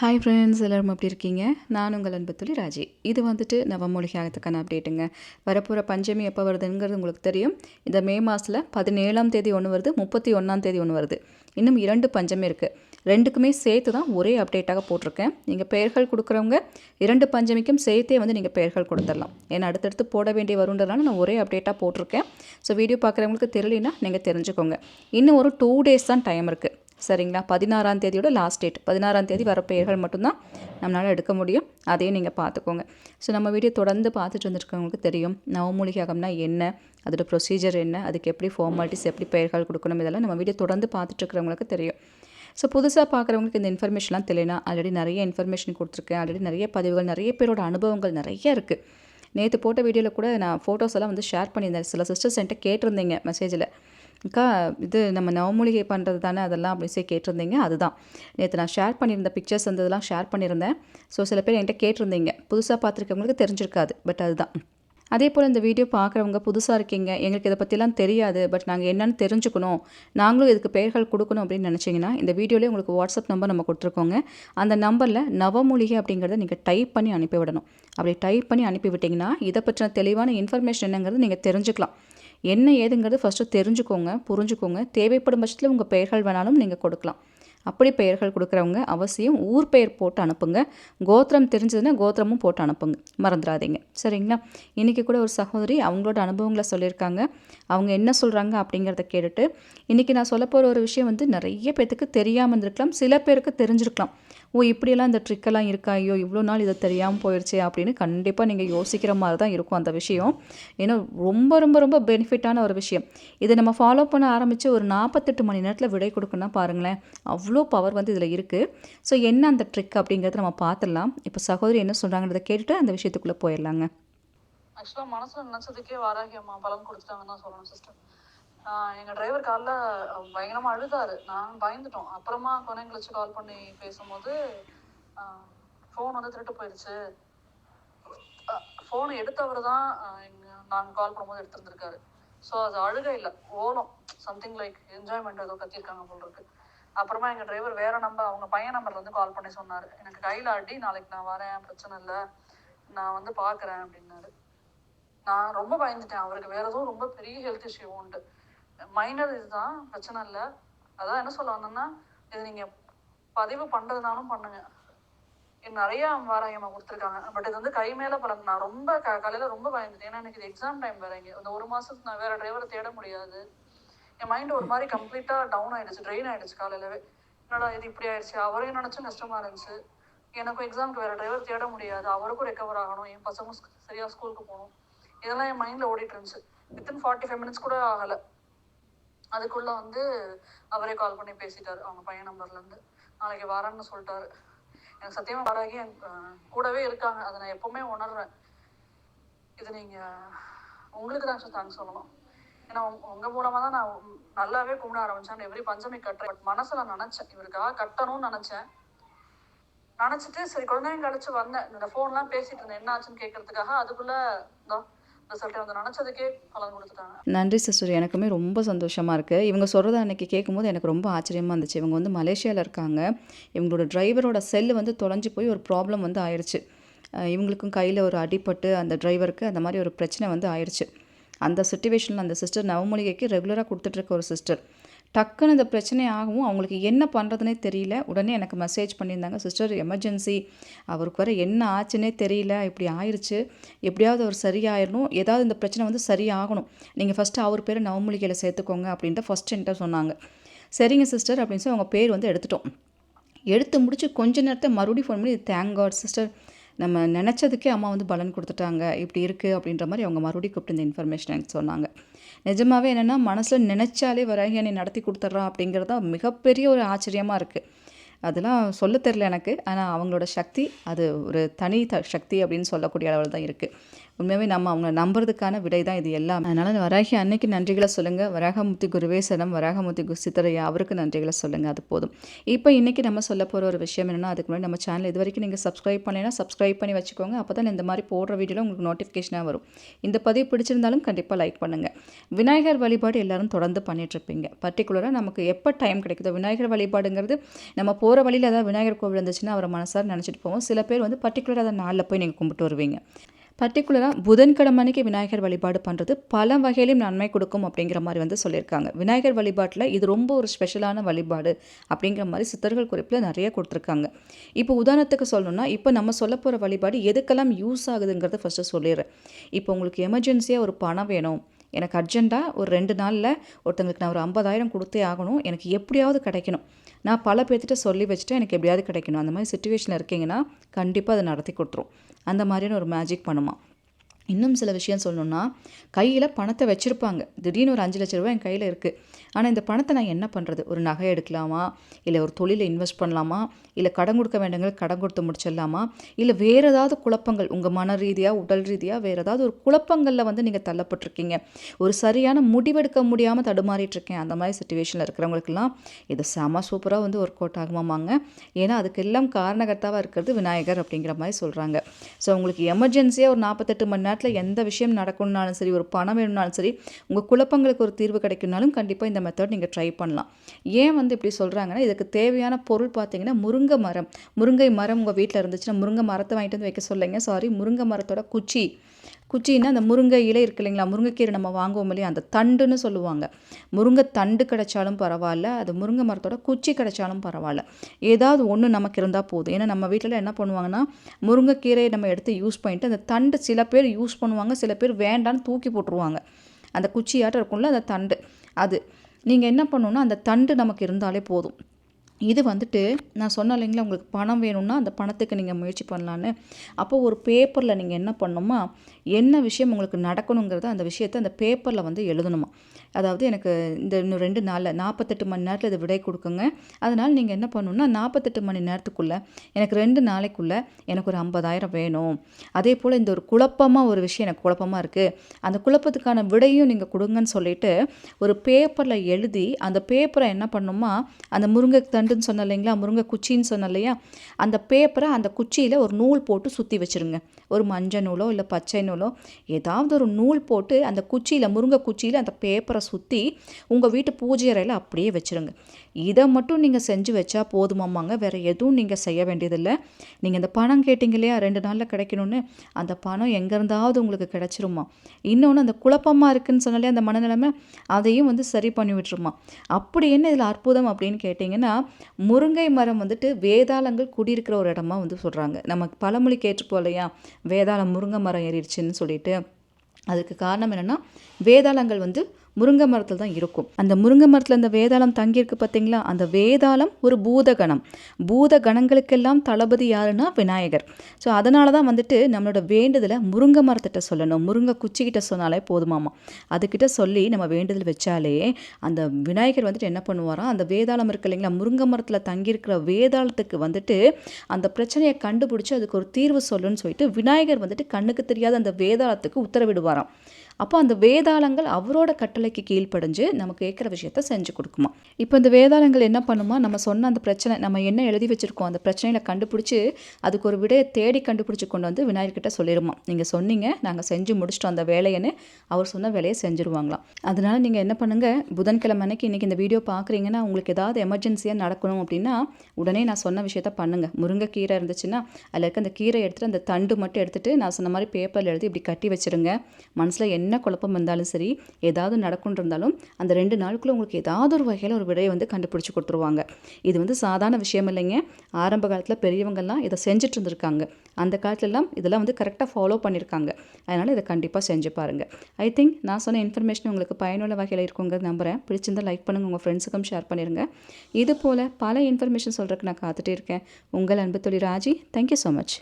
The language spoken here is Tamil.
ஹாய் ஃப்ரெண்ட்ஸ் எல்லோரும் எப்படி இருக்கீங்க? நான் உங்கள் அன்பு துளி ராஜி. இது வந்துட்டு நவமொழிகாகத்துக்கான அப்டேட்டுங்க வரப்போகிற பஞ்சமி எப்போ வருதுங்கிறது உங்களுக்கு தெரியும். இந்த மே மாதத்தில் பதினேழாம் தேதி ஒன்று வருது முப்பத்தி ஒன்றாம் தேதி ஒன்று வருது. இன்னும் இரண்டு பஞ்சமி இருக்குது ரெண்டுக்குமே சேர்த்து தான் ஒரே அப்டேட்டாக போட்டிருக்கேன். நீங்கள் பெயர்கள் கொடுக்குறவங்க இரண்டு பஞ்சமிக்கும் சேர்த்தே வந்து நீங்கள் பெயர்கள் கொடுத்துடலாம். ஏன்னா அடுத்தடுத்து போட வேண்டிய வருன்றதுனால நான் ஒரே அப்டேட்டாக போட்டிருக்கேன். ஸோ வீடியோ பார்க்குறவங்களுக்கு தெரியலனா நீங்கள் தெரிஞ்சுக்கோங்க. இன்னும் ஒரு டூ டேஸ் தான் டைம் இருக்குது சரிங்களா? பதினாறாம் தேதியோட லாஸ்ட் டேட் பதினாறாம் தேதி வர பெயர்கள் மட்டும்தான் நம்மளால் எடுக்க முடியும். அதையும் நீங்கள் பார்த்துக்கோங்க ஸோ நம்ம வீடியோ தொடர்ந்து பார்த்துட்டு வந்துருக்கவங்களுக்கு தெரியும். நவமூலிகாகம்னா என்ன? அதோட ப்ரொசீஜர் என்ன? அதுக்கு எப்படி ஃபார்மாலிட்டிஸ் எப்படி பெயர்கள் கொடுக்கணும்? இதெல்லாம் நம்ம வீடியோ தொடர்ந்து பார்த்துட்ருக்கிறவங்களுக்கு தெரியும். ஸோ புதுசாக பார்க்குறவங்களுக்கு இந்த இன்ஃபர்மேஷன்லாம் தெரியலனா ஆல்ரெடி நிறைய இன்ஃபர்மேஷன் கொடுத்துருக்கேன். ஆல்ரெடி நிறைய பதிவுகள் நிறைய பேரோட அனுபவங்கள் நிறைய இருக்குது நேற்று போட்ட வீடியோவில் கூட நான் ஃபோட்டோஸ் எல்லாம் வந்து ஷேர் பண்ணியிருந்தேன். சில சிஸ்டர்ஸ் என்கிட்ட கேட்டிருந்தீங்க மெசேஜில் அக்கா இது நம்ம நவமூலிகை பண்ணுறது தானே? அதெல்லாம் அப்படி சொல்லி கேட்டிருந்தீங்க. அதுதான். நேற்று நான் ஷேர் பண்ணியிருந்த பிக்சர்ஸ் அந்த இதெல்லாம் ஷேர் பண்ணியிருந்தேன். ஸோ சில பேர் என்கிட்ட கேட்டிருந்தீங்க. புதுசாக பார்த்துருக்கவங்களுக்கு தெரிஞ்சிருக்காது பட் அதுதான். அதே போல் இந்த வீடியோ பார்க்குறவங்க புதுசாக இருக்கீங்க. எங்களுக்கு இதை பற்றிலாம் தெரியாது பட் நாங்கள் என்னென்னு தெரிஞ்சுக்கணும். நாங்களும் இதுக்கு பெயர்கள் கொடுக்கணும் அப்படின்னு நினச்சிங்கன்னா இந்த வீடியோலேயே உங்களுக்கு வாட்ஸ்அப் நம்பர் நம்ம கொடுத்துருக்கோங்க. அந்த நம்பரில் நவமூலிகை அப்படிங்கிறத நீங்கள் டைப் பண்ணி அனுப்பி விடணும் அப்படி டைப் பண்ணி அனுப்பி விட்டிங்கன்னா இதை பற்றின தெளிவான இன்ஃபர்மேஷன் என்னங்கிறது நீங்கள் தெரிஞ்சுக்கலாம். என்ன ஏதுங்கிறது ஃபஸ்ட்டு தெரிஞ்சுக்கோங்க புரிஞ்சுக்கோங்க. தேவைப்படும் பட்சத்தில் உங்கள் பெயர்கள் வேணாலும் நீங்கள் கொடுக்கலாம். அப்படி பெயர்கள் கொடுக்குறவங்க அவசியம் ஊர் பெயர் போட்டு அனுப்புங்க. கோத்திரம் தெரிஞ்சதுன்னா கோத்திரமும் போட்டு அனுப்புங்க. மறந்துடாதீங்க. சரிங்களா? இன்றைக்கி கூட ஒரு சகோதரி அவங்களோட அனுபவங்களை சொல்லியிருக்காங்க. அவங்க என்ன சொல்கிறாங்க அப்படிங்கிறத கேட்டுட்டு இன்றைக்கி நான் சொல்ல போகிற ஒரு விஷயம் வந்து நிறைய பேர்த்துக்கு தெரியாமல் இருந்திருக்கலாம். சில பேருக்கு தெரிஞ்சிருக்கலாம். ஓ இப்படியெல்லாம் இந்த ட்ரிக்கெல்லாம் இருக்கா? ஐயோ இவ்வளோ நாள் இதை தெரியாமல் போயிடுச்சு அப்படின்னு கண்டிப்பாக நீங்கள் யோசிக்கிற மாதிரி தான் இருக்கும் அந்த விஷயம். ஏன்னா ரொம்ப ரொம்ப ரொம்ப பெனிஃபிட்டான ஒரு விஷயம். இதை நம்ம ஃபாலோ பண்ண ஆரம்பித்து ஒரு நாற்பத்தெட்டு மணி நேரத்தில் விடை கொடுக்குன்னா பாருங்களேன் அவ்வளோ பவர் வந்து இதில் இருக்குது ஸோ என்ன அந்த ட்ரிக் அப்படிங்கிறத நம்ம பார்த்துடலாம். இப்போ சகோதரி என்ன சொல்கிறாங்கிறத கேட்டுட்டு அந்த விஷயத்துக்குள்ளே போயிடலாங்க. ஆக்சுவலாக மனசில் நினச்சதுக்கே வாராகி அம்மா பலன் கொடுத்துட்டாங்கன்னு தான் சொல்லணும் சிஸ்டர் எங்கள் டிரைவர் காலில் பயங்கரமாக அழுதாரு. நாங்கள் பயந்துட்டோம். அப்புறமா கொனை கழிச்சு கால் பண்ணி பேசும்போது ஃபோன் வந்து திருட்டு போயிடுச்சு. ஃபோனை எடுத்தவர் தான் நாங்கள் கால் பண்ணும்போது எடுத்துருந்துருக்காரு. ஸோ அது அழுகை இல்லை ஓலம். சம்திங் லைக் என்ஜாய்மெண்ட் ஏதோ கத்திருக்காங்க போல் இருக்கு. அப்புறமா எங்கள் டிரைவர் வேற நம்பர் அவங்க பையன் நம்பர்ல இருந்து கால் பண்ணி சொன்னார். எனக்கு கையில் அடி நாளைக்கு நான் வரேன் பிரச்சனை இல்லை. நான் வந்து பார்க்குறேன் அப்படின்னாரு. நான் ரொம்ப பயந்துட்டேன். அவருக்கு வேற எதுவும் ரொம்ப பெரிய ஹெல்த் இஷ்யூ உண்டு. மைனர் இதுதான் பிரச்சனை இல்லை. அதான் என்ன சொல்ல வந்தேன்னா இது நீங்கள் பதிவு பண்ணுறதுனாலும் பண்ணுங்க. நிறைய வாராயமா கொடுத்துருக்காங்க. பட் இது வந்து கை மேல பலன் நான் ரொம்ப க காலையில ரொம்ப பயந்துட்டேன். ஏன்னா எனக்கு இது எக்ஸாம் டைம் வேற இங்க. இந்த ஒரு மாசத்துக்கு நான் வேற டிரைவரை தேட முடியாது. என் மைண்ட் ஒரு மாதிரி கம்ப்ளீட்டா டவுன் ஆயிடுச்சு ட்ரெயின் ஆயிடுச்சு காலையிலவே. என்னடா இது இப்படி ஆயிடுச்சு? அவரையும் நினைச்சும் கஷ்டமா இருந்துச்சு. எனக்கும் எக்ஸாமுக்கு வேற டிரைவர் தேட முடியாது. அவருக்கும் ரெக்கவர் ஆகணும். என் பசங்களும் சரியா ஸ்கூலுக்கு போகணும். இதெல்லாம் என் மைண்ட்ல ஓடிட்டு இருந்துச்சு. வித்தின் ஃபார்ட்டி ஃபைவ் மினிட்ஸ் கூட ஆகலை. அதுக்குள்ள வந்து அவரே கால் பண்ணி பேசிட்டாரு. அவங்க பையன் நம்பர்ல இருந்து. நாளைக்கு வரேன்னு சொல்லிட்டாரு. எனக்கு சத்தியமா வராகி என் கூடவே இருக்காங்க. அதை நான் எப்பவுமே உணர்றேன். இது நீங்க உங்களுக்கு தான் தேங்க்ஸ் சொல்லணும். ஏன்னா உங்க மூலமா தான் நான் நல்லாவே கும்பிட ஆரம்பிச்சேன். எவ்ரி பஞ்சமி கட்டுறேன் பட் மனசுல நினைச்சேன். இவருக்காக கட்டணும்னு நினைச்சேன். நினைச்சிட்டு சரி குழந்தைங்க கழிச்சு வந்தேன். இந்த ஃபோன்லாம் பேசிட்டு இருந்தேன். என்ன ஆச்சுன்னு கேட்கறதுக்காக அதுக்குள்ள நன்றி சிஸ்டர் எனக்குமே ரொம்ப சந்தோஷமாக இருக்குது இவங்க சொல்கிறத அன்றைக்கி கேட்கும்போது எனக்கு ரொம்ப ஆச்சரியமாக இருந்துச்சு. இவங்க வந்து மலேசியாவில் இருக்காங்க. இவங்களோட டிரைவரோட செல்லு வந்து தொலைஞ்சு போய் ஒரு ப்ராப்ளம் வந்து ஆயிடுச்சு இவங்களுக்கும் கையில் ஒரு அடிப்பட்டு அந்த டிரைவருக்கு அந்த மாதிரி ஒரு பிரச்சனை வந்து ஆயிடுச்சு அந்த சுச்சுவேஷனில் அந்த சிஸ்டர் நவமூலிகைக்கு ரெகுலராக கொடுத்துட்ருக்க ஒரு சிஸ்டர் டக்குன்னு இந்த பிரச்சனை ஆகவும் அவங்களுக்கு என்ன பண்ணுறதுனே தெரியல. உடனே எனக்கு மெசேஜ் பண்ணியிருந்தாங்க சிஸ்டர் எமர்ஜென்சி அவருக்கு வர என்ன ஆச்சுன்னே தெரியல. இப்படி ஆயிடுச்சு எப்படியாவது அவர் சரியாயிடணும் ஏதாவது இந்த பிரச்சனை வந்து சரியாகணும். நீங்கள் ஃபஸ்ட்டு அவர் பேரை நவமூலிகையில் சேர்த்துக்கோங்க அப்படின்ட்டு ஃபஸ்ட் என்கிட்ட சொன்னாங்க. சரிங்க சிஸ்டர் அப்படின்னு சொல்லி அவங்க பேர் வந்து எடுத்துட்டோம். எடுத்து முடிச்சு கொஞ்ச நேரத்தை மறுபடியும் ஃபோன் பண்ணி தேங்க் காட் சிஸ்டர் நம்ம நினச்சதுக்கே அம்மா வந்து பலன் கொடுத்துட்டாங்க இப்படி இருக்குது அப்படின்ற மாதிரி அவங்க மறுபடியும் கூப்பிட்டு இந்த இன்ஃபர்மேஷன் எனக்கு சொன்னாங்க. நிஜமாகவே என்னென்னா மனசில் நினச்சாலே வராகி என்னை நடத்தி கொடுத்துட்றா அப்படிங்கிறது தான் மிகப்பெரிய ஒரு ஆச்சரியமாக இருக்குது அதெல்லாம் சொல்ல தெரில எனக்கு. ஆனால் அவங்களோட சக்தி அது ஒரு தனி த சக்தி அப்படின்னு சொல்லக்கூடிய அளவில் தான் இருக்குது உண்மையாகவே நம்ம அவங்க நம்புறதுக்கான விடை தான் இது எல்லாம். அதனால் வராகி அன்னைக்கு நன்றிகளை சொல்லுங்கள் வராகமூர்த்தி குருவே சனம் வராகமூர்த்தி கு சித்தரையா அவருக்கு நன்றிகளை சொல்லுங்கள் அது போதும். இப்போ இன்றைக்கி நம்ம சொல்ல போகிற ஒரு விஷயம் என்னென்னா அதுக்கு முன்னாடி நம்ம சேனல் இது வரைக்கும் நீங்கள் சப்ஸ்கிரைப் பண்ணலைன்னா சப்ஸ்கிரைப் பண்ணி வச்சுக்கோங்க. அப்போ தான் இந்த மாதிரி போடுற வீடியோவில் உங்களுக்கு நோட்டிஃபிகேஷனாக வரும். இந்த பதிவு பிடிச்சிருந்தாலும் கண்டிப்பாக லைக் பண்ணுங்கள் விநாயகர் வழிபாடு எல்லாரும் தொடர்ந்து பண்ணிகிட்ருப்பீங்க பர்டிகுலராக நமக்கு எப்போ டைம் கிடைக்குதோ விநாயகர் வழிபாடுங்கிறது நம்ம போகிற வழியில் ஏதாவது விநாயகர் கோவில் இருந்துச்சுன்னா அவரை மனசார் நினச்சிட்டு போவோம். சில பேர் வந்து பர்டிகுலராக அதை நாளில் போய் நீங்கள் கும்பிட்டு வருவீங்க. பர்டிகுலராக புதன்கிழமை அன்னைக்கு விநாயகர் வழிபாடு பண்ணுறது பல வகையிலும் நன்மை கொடுக்கும் அப்படிங்கிற மாதிரி வந்து சொல்லியிருக்காங்க. விநாயகர் வழிபாட்டில் இது ரொம்ப ஒரு ஸ்பெஷலான வழிபாடு அப்படிங்கிற மாதிரி சித்தர்கள் குறிப்பில் நிறைய கொடுத்துருக்காங்க. இப்போ உதாரணத்துக்கு சொல்லணும்னா இப்போ நம்ம சொல்ல போகிற வழிபாடு எதுக்கெல்லாம் யூஸ் ஆகுதுங்கிறத ஃபஸ்ட்டு சொல்லிடுறேன். இப்போ உங்களுக்கு எமர்ஜென்சியாக ஒரு பணம் வேணும். எனக்கு அர்ஜெண்ட்டாக ஒரு ரெண்டு நாளில் ஒருத்தங்களுக்கு நான் ஒரு ஐம்பதாயிரம் கொடுத்தே ஆகணும். எனக்கு எப்படியாவது கிடைக்கணும். நான் பல பேர்த்திட்ட சொல்லி வச்சுட்டு எனக்கு எப்படியாவது கிடைக்கணும். அந்த மாதிரி சுச்சுவேஷனில் இருக்கீங்கன்னா கண்டிப்பாக அதை நடத்தி கொடுத்துரும். அந்த மாதிரியான ஒரு மேஜிக் பண்ணுமா? இன்னும் சில விஷயம் சொல்லணும்னா கையில் பணத்தை வச்சுருப்பாங்க. திடீர்னு ஒரு அஞ்சு லட்ச ரூபா என் கையில் இருக்குது ஆனால் இந்த பணத்தை நான் என்ன பண்ணுறது ஒரு நகை எடுக்கலாமா? இல்லை ஒரு தொழிலில் இன்வெஸ்ட் பண்ணலாமா? இல்லை கடன் கொடுக்க வேண்டியவங்க கடன் கொடுத்து முடிச்சிடலாமா? இல்லை வேறு ஏதாவது குழப்பங்கள் உங்கள் மன ரீதியாக உடல் ரீதியாக வேறு ஏதாவது ஒரு குழப்பங்களில் வந்து நீங்கள் தள்ளப்பட்டிருக்கீங்க. ஒரு சரியான முடிவெடுக்க முடியாமல் தடுமாறிட்டுருக்கேன். அந்த மாதிரி சுச்சுவேஷனில் இருக்கிறவங்களுக்கெல்லாம் இது செம சூப்பராக வந்து ஒர்க் அவுட் ஆகுமாமாங்க. ஏன்னா அதுக்கெல்லாம் காரணகர்த்தாவாக இருக்கிறது விநாயகர் அப்படிங்கிற மாதிரி சொல்கிறாங்க ஸோ உங்களுக்கு எமர்ஜென்சியாக ஒரு நாற்பத்தெட்டு மணி நேரம் நேரத்தில் எந்த விஷயம் நடக்கணும்னாலும் சரி ஒரு பணம் வேணும்னாலும் சரி உங்கள் குழப்பங்களுக்கு ஒரு தீர்வு கிடைக்கும்னாலும் கண்டிப்பாக இந்த மெத்தட் நீங்கள் ட்ரை பண்ணலாம். ஏன் வந்து இப்படி சொல்கிறாங்கன்னா இதுக்கு தேவையான பொருள் பார்த்தீங்கன்னா முருங்கை மரம். முருங்கை மரம் உங்கள் வீட்டில் இருந்துச்சுன்னா முருங்கை மரத்தை வாங்கிட்டு வந்து வைக்க சொல்லுங்க. சாரி முருங்கை மரத்தோட குச்சி. குச்சின்னா அந்த முருங்கை இலை இருக்கு இல்லைங்களா? முருங்கைக்கீரை நம்ம வாங்குவோம் இல்லையா? அந்த தண்டுன்னு சொல்லுவாங்க. முருங்கை தண்டு கிடைச்சாலும் பரவாயில்ல அது முருங்கை மரத்தோட குச்சி கிடைச்சாலும் பரவாயில்ல. ஏதாவது ஒன்று நமக்கு இருந்தால் போதும். ஏன்னா நம்ம வீட்டில் என்ன பண்ணுவாங்கன்னா முருங்கைக்கீரையை நம்ம எடுத்து யூஸ் பண்ணிட்டு அந்த தண்டு சில பேர் யூஸ் பண்ணுவாங்க சில பேர் வேண்டான்னு தூக்கி போட்டுருவாங்க. அந்த குச்சியாட்டம் இருக்கும்ல அந்த தண்டு. அது நீங்கள் என்ன பண்ணணுன்னா அந்த தண்டு நமக்கு இருந்தாலே போதும். இது வந்துட்டு நான் சொன்ன இல்லைங்களா உங்களுக்கு பணம் வேணும்னா அந்த பணத்துக்கு நீங்கள் முயற்சி பண்ணலான்னு. அப்போ ஒரு பேப்பரில் நீங்கள் என்ன பண்ணணுமா என்ன விஷயம் உங்களுக்கு நடக்கணுங்கிறத அந்த விஷயத்தை அந்த பேப்பரில் வந்து எழுதணுமா. அதாவது எனக்கு இந்த இன்னும் ரெண்டு நாளில் நாற்பத்தெட்டு மணி நேரத்தில் இது விடை கொடுக்குங்க. அதனால் நீங்கள் என்ன பண்ணணும்னா நாற்பத்தெட்டு மணி நேரத்துக்குள்ளே எனக்கு ரெண்டு நாளைக்குள்ளே எனக்கு ஒரு ஐம்பதாயிரம் வேணும். அதே போல் இந்த ஒரு குழப்பமாக ஒரு விஷயம் எனக்கு குழப்பமாக இருக்குது அந்த குழப்பத்துக்கான விடையும் நீங்கள் கொடுங்கன்னு சொல்லிட்டு ஒரு பேப்பரில் எழுதி அந்த பேப்பரை என்ன பண்ணணுமா அந்த முருங்கை தண்டுன்னு சொன்ன இல்லைங்களா முருங்கை குச்சின்னு சொன்ன இல்லையா அந்த பேப்பரை அந்த குச்சியில் ஒரு நூல் போட்டு சுற்றி வச்சுருங்க. ஒரு மஞ்சள் நூலோ இல்லை பச்சை நூலோ ஏதாவது ஒரு நூல் போட்டு அந்த குச்சியில் முருங்கை குச்சியில் அந்த பேப்பரை சுற்றி உங்கள் வீட்டு பூஜை அறையில் அப்படியே வச்சுருங்க. இதை மட்டும் நீங்கள் செஞ்சு வச்சா போதுமாமாங்க. வேறு எதுவும் நீங்கள் செய்ய வேண்டியதில்லை. நீங்கள் இந்த பணம் கேட்டிங்க இல்லையா? ரெண்டு நாளில் கிடைக்கணும்னு. அந்த பணம் எங்கேருந்தாவது உங்களுக்கு கிடச்சிருமா? இன்னொன்று அந்த குழப்பமாக இருக்குன்னு சொன்னாலே அந்த மனநிலைமை அதையும் வந்து சரி பண்ணி விட்டுருமா? அப்படி என்ன இதில் அற்புதம் அப்படின்னு கேட்டிங்கன்னா முருங்கை மரம் வந்துட்டு வேதாளங்கள் குடியிருக்கிற ஒரு இடமா வந்து சொல்கிறாங்க நம்ம பழமொழி கேட்டுப்போம் இல்லையா? வேதாளம் முருங்கை மரம் ஏறிடுச்சுன்னு சொல்லிட்டு. அதுக்கு காரணம் என்னென்னா வேதாளங்கள் வந்து முருங்கை மரத்தில் தான் இருக்கும். அந்த முருங்கை மரத்தில் அந்த வேதாளம் தங்கியிருக்கு பார்த்தீங்களா அந்த வேதாளம் ஒரு பூதகணம். பூத கணங்களுக்கெல்லாம் தளபதி யாருன்னா விநாயகர். ஸோ அதனால தான் வந்துட்டு நம்மளோட வேண்டுதலை முருங்கை மரத்திட்ட சொல்லணும். முருங்கை குச்சிக்கிட்ட சொன்னாலே போதுமாமா. அதுக்கிட்ட சொல்லி நம்ம வேண்டுதல் வச்சாலே அந்த விநாயகர் வந்துட்டு என்ன பண்ணுவாராம் அந்த வேதாளம் இருக்கு இல்லைங்களா? முருங்கை மரத்தில் தங்கியிருக்கிற வேதாளத்துக்கு வந்துட்டு அந்த பிரச்சனையை கண்டுபிடிச்சி அதுக்கு ஒரு தீர்வு சொல்லுன்னு சொல்லிட்டு விநாயகர் வந்துட்டு கண்ணுக்கு தெரியாத அந்த வேதாளத்துக்கு உத்தரவிடுவாராம். அப்போ அந்த வேதாளங்கள் அவரோட கட்டளைக்கு கீழ்ப்படைஞ்சு நம்ம கேட்குற விஷயத்த செஞ்சு கொடுக்குமா. இப்போ இந்த வேதாளங்கள் என்ன பண்ணுமா? நம்ம சொன்ன அந்த பிரச்சனை நம்ம என்ன எழுதி வச்சுருக்கோம் அந்த பிரச்சனையில் கண்டுபிடிச்சி அதுக்கு ஒரு விடையை தேடி கண்டுபிடிச்சி கொண்டு வந்து விநாயகர்கிட்ட சொல்லிடுமா நீங்கள் சொன்னீங்க நாங்கள் செஞ்சு முடிச்சிட்டோம் அந்த வேலையன்னு அவர் சொன்ன வேலையை செஞ்சுருவாங்களாம். அதனால நீங்கள் என்ன பண்ணுங்கள் புதன்கிழமை அன்னைக்கு இன்றைக்கி இந்த வீடியோ பார்க்குறீங்கன்னா உங்களுக்கு ஏதாவது எமர்ஜென்சியாக நடக்கணும் அப்படின்னா உடனே நான் சொன்ன விஷயத்த பண்ணுங்கள் முருங்கைக்கீரை இருந்துச்சுன்னா அதில் இருக்க அந்த கீரை எடுத்துகிட்டு அந்த தண்டு மட்டும் எடுத்துகிட்டு நான் சொன்ன மாதிரி பேப்பரில் எழுதி இப்படி கட்டி வச்சுருங்க. மனசில் என்ன என்ன குழப்பம் இருந்தாலும் சரி ஏதாவது நடக்கும்னு இருந்தாலும் அந்த ரெண்டு நாளுக்குள்ளே உங்களுக்கு ஏதாவது ஒரு வகையில் ஒரு விடையை வந்து கண்டுபிடிச்சி கொடுத்துருவாங்க. இது வந்து சாதாரண விஷயம் இல்லைங்க. ஆரம்ப காலத்தில் பெரியவங்கள்லாம் இதை செஞ்சுட்டு இருந்திருக்காங்க அந்த காலத்துலலாம் இதெல்லாம் வந்து கரெக்டாக ஃபாலோ பண்ணியிருக்காங்க அதனால் இதை கண்டிப்பாக செஞ்சு பாருங்கள் ஐ திங்க் நான் சொன்ன இன்ஃபர்மேஷன் உங்களுக்கு பயனுள்ள வகையில் இருக்குங்கிறது நம்புகிறேன் பிடிச்சிருந்தா லைக் பண்ணுங்கள் உங்கள் ஃப்ரெண்ட்ஸுக்கும் ஷேர் பண்ணிடுங்க இது போல் பல இன்ஃபர்மேஷன் சொல்கிறதுக்கு நான் காத்துட்டே இருக்கேன். உங்கள் அன்பு தொழில் ராஜி. Thank you so much